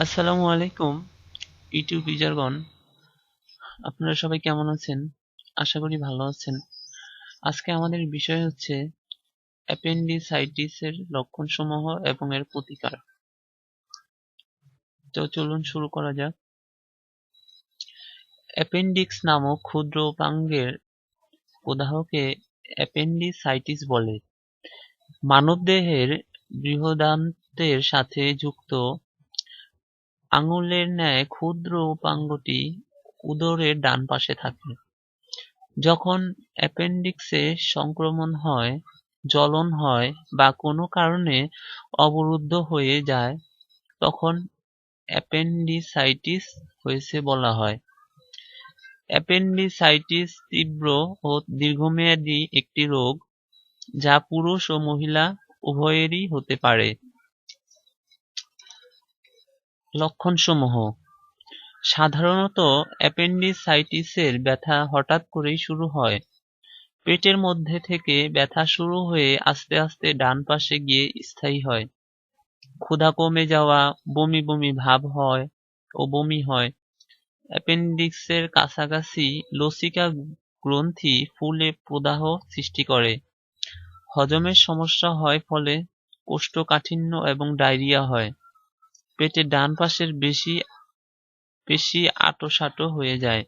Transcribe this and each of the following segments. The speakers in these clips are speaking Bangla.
আসসালামু আলাইকুম, ইউটিউব ইউজারগণ আপনারা সবাই কেমন আছেন? আশা করি ভালো আছেন। আজকে আমাদের বিষয় হচ্ছে অ্যাপেন্ডিসাইটিসের লক্ষণসমূহ এবং এর প্রতিকার। তো চলুন শুরু করা যাক। অ্যাপেন্ডিক্স নামক ক্ষুদ্র উপাঙ্গের প্রদাহকে অ্যাপেন্ডিসাইটিস বলে। মানবদেহের বৃহদান্তের সাথে যুক্ত আঙুলের ন্যায় ক্ষুদ্র উপাঙ্গটি উদরের ডান পাশে থাকে। যখন অ্যাপেন্ডিক্সে সংক্রমণ হয়, জ্বলন হয় বা কোনো কারণে অবরুদ্ধ হয়ে যায়, তখন অ্যাপেন্ডিসাইটিস হয়েছে বলা হয়। অ্যাপেন্ডিসাইটিস তীব্র ও দীর্ঘমেয়াদী একটি রোগ, যা পুরুষ ও মহিলা উভয়েরই হতে পারে। লক্ষণসমূহ। সাধারণত অ্যাপেন্ডিসাইটিসের ব্যথা হঠাৎ করেই শুরু হয়। পেটের মধ্যে থেকে ব্যথা শুরু হয়ে আস্তে আস্তে ডান পাশে গিয়ে স্থায়ী হয়। ক্ষুধা কমে যাওয়া, বমি বমি ভাব হয় ও বমি হয়। অ্যাপেন্ডিক্সের কাছাকাছি লসিকা গ্রন্থি ফুলে প্রদাহ সৃষ্টি করে। হজমের সমস্যা হয় ফলে কোষ্ঠকাঠিন্য এবং ডায়রিয়া হয়। পেটের ডান পাশের বেশি বেশি আঁটো হয়ে যায়।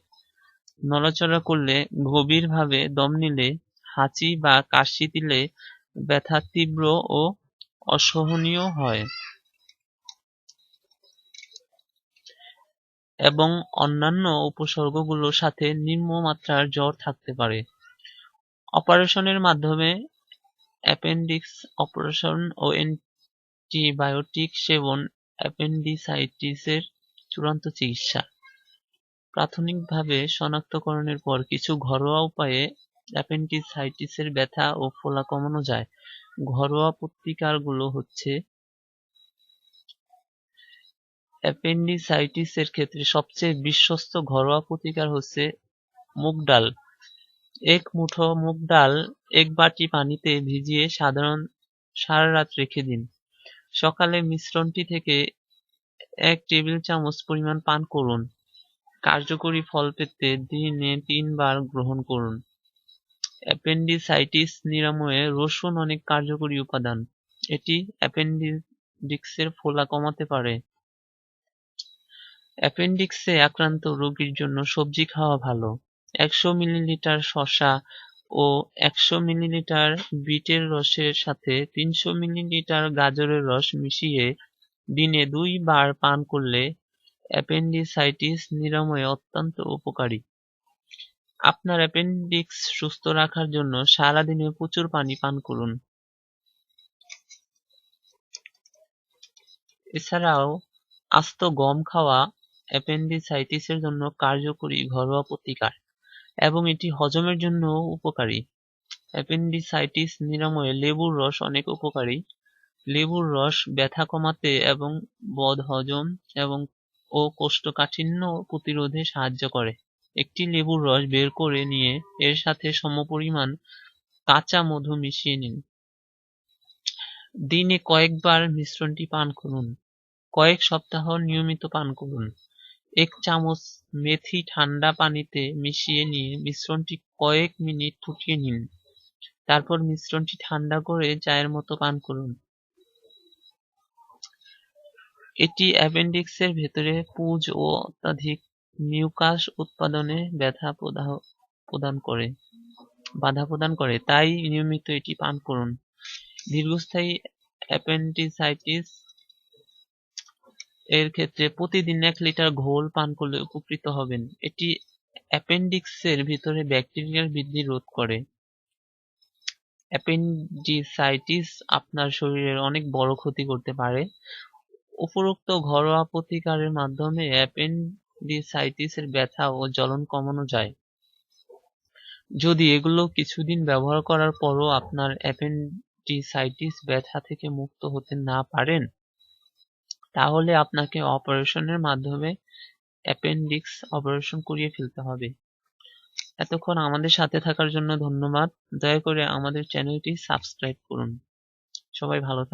নড়াচড়া করলে গভীরভাবে দম নিলে, হাঁচি বা কাশি দিলে ব্যথা তীব্র ও অসহনীয় হয়। এবং অন্যান্য উপসর্গগুলোর সাথে নিম্ন নিম্নমাত্রার জ্বর থাকতে পারে। অপারেশনের মাধ্যমে অ্যাপেন্ডিক্স, অপারেশন ও অ্যান্টিবায়োটিক সেবন অ্যাপেন্ডিসাইটিসের চূড়ান্ত চিকিৎসা। প্রাথমিকভাবে শনাক্তকরণের পর কিছু ঘরোয়া উপায়ে অ্যাপেন্ডিসাইটিসের ব্যথা ও ফোলা কমানো যায়। ঘরোয়া প্রতিকারগুলো হচ্ছে অ্যাপেন্ডিসাইটিসের ক্ষেত্রে সবচেয়ে বিশ্বস্ত ঘরোয়া প্রতিকার হচ্ছে মুগ ডাল। এক মুঠো মুগ ডাল এক বাটি পানিতে ভিজিয়ে সাধারণ সারা রাত রেখে দিন। সকালে মিশ্রণটি থেকে এক টেবিল চামচ পরিমাণ পান করুন। কার্যকরী ফল পেতে দিনে তিনবার গ্রহণ করুন। অ্যাপেন্ডিসাইটিস নিরাময়ে রসুন অনেক কার্যকরী উপাদান। এটি অ্যাপেন্ডিক্সের ফোলা কমাতে পারে। অ্যাপেন্ডিক্সে আক্রান্ত রোগীর জন্য সবজি খাওয়া ভালো। একশো মিলিলিটার শসা ও একশো মিলিলিটার বিটের রসের সাথে তিনশো মিলিলিটার গাজরের রস মিশিয়ে দিনে দুইবার পান করলে অ্যাপেন্ডিসাইটিস নিরাময়ে অত্যন্ত উপকারী। আপনার অ্যাপেন্ডিক্স সুস্থ রাখার জন্য সারাদিনে প্রচুর পানি পান করুন। এছাড়াও, আস্ত গম খাওয়া অ্যাপেন্ডিসাইটিসের জন্য কার্যকরী ঘরোয়া প্রতিকার। এবং এটি হজমের জন্য উপকারী। অ্যাপেন্ডিসাইটিস, নিরাময়ে, লেবুর রস অনেক উপকারী। লেবুর রস ব্যথা কমাতে এবং বদহজম এবং ও কোষ্ঠকাঠিন্য প্রতিরোধে সাহায্য করে। একটি লেবুর রস বের করে নিয়ে এর সাথে সমপরিমাণ কাঁচা মধু মিশিয়ে নিন। দিনে কয়েকবার মিশ্রণটি পান করুন। কয়েক সপ্তাহ নিয়মিত পান করুন। এক চামচ মেথি ঠান্ডা পানিতে মিশিয়ে নিয়ে মিশ্রণটি কয়েক মিনিট ফুটিয়ে নিন। তারপর মিশ্রণটি ঠান্ডা করে চায়ের মতো পান করুন। এটি অ্যাপেন্ডিক্সের ভেতরে পুঁজ ও অত্যাধিক মিউকাস উৎপাদনে ব্যথা প্রদাহ প্রদান করে, বাধা প্রদান করে। তাই নিয়মিত এটি পান করুন। দীর্ঘস্থায়ী অ্যাপেন্ডিসাইটিস এর ক্ষেত্রে প্রতিদিন এক লিটার ঘোল পান করলে উপকৃত হবেন। এটি অ্যাপেন্ডিক্সের ভিতরে ব্যাকটেরিয়ার বৃদ্ধি রোধ করে। অ্যাপেন্ডিসাইটিস আপনার শরীরের অনেক বড় ক্ষতি করতে পারে। উপরোক্ত ঘরোয়া প্রতিকারের মাধ্যমে অ্যাপেন্ডিসাইটিসের ব্যথা ও জ্বলন কমানো যায়। যদি এগুলো কিছুদিন ব্যবহার করার পরও আপনার অ্যাপেন্ডিসাইটিস ব্যথা থেকে মুক্ত হতে না পারেন তাহলে আপনাকে অপারেশনের মাধ্যমে অ্যাপেন্ডিক্স অপারেশন করিয়ে ফেলতে হবে। এতক্ষণ আমাদের সাথে থাকার জন্য ধন্যবাদ। দয়া করে আমাদের চ্যানেলটি সাবস্ক্রাইব করুন। সবাই ভালো থাকুন